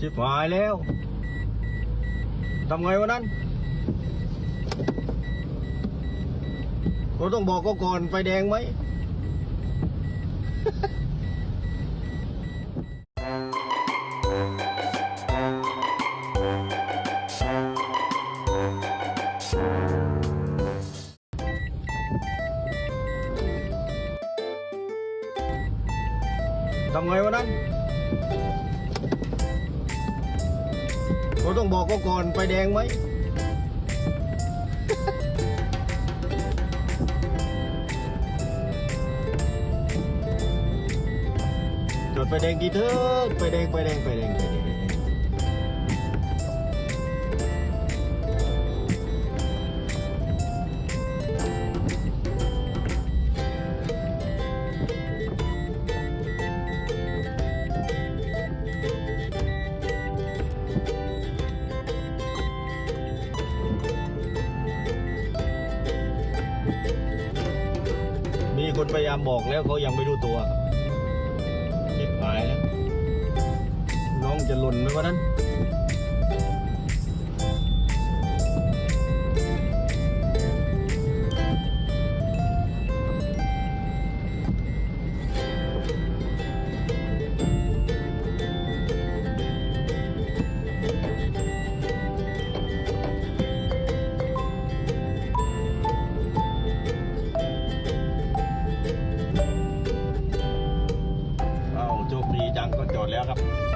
ชิบหายแล้วทำไงวะนั้นเราต้องบอกก็ก่อนไฟแดงไหมทำไงวะนั้น เราต้องบอกก็ก่อนไฟแดงไหม จดไฟแดงกี่เถิดไฟแดงไฟแดงไฟแดงไฟแดงไฟแดง คนพยายามบอกแล้วเขายังไม่รู้ตัวเจ็บหายแล้วน้องจะหล่นไหมวะนั้น ครับ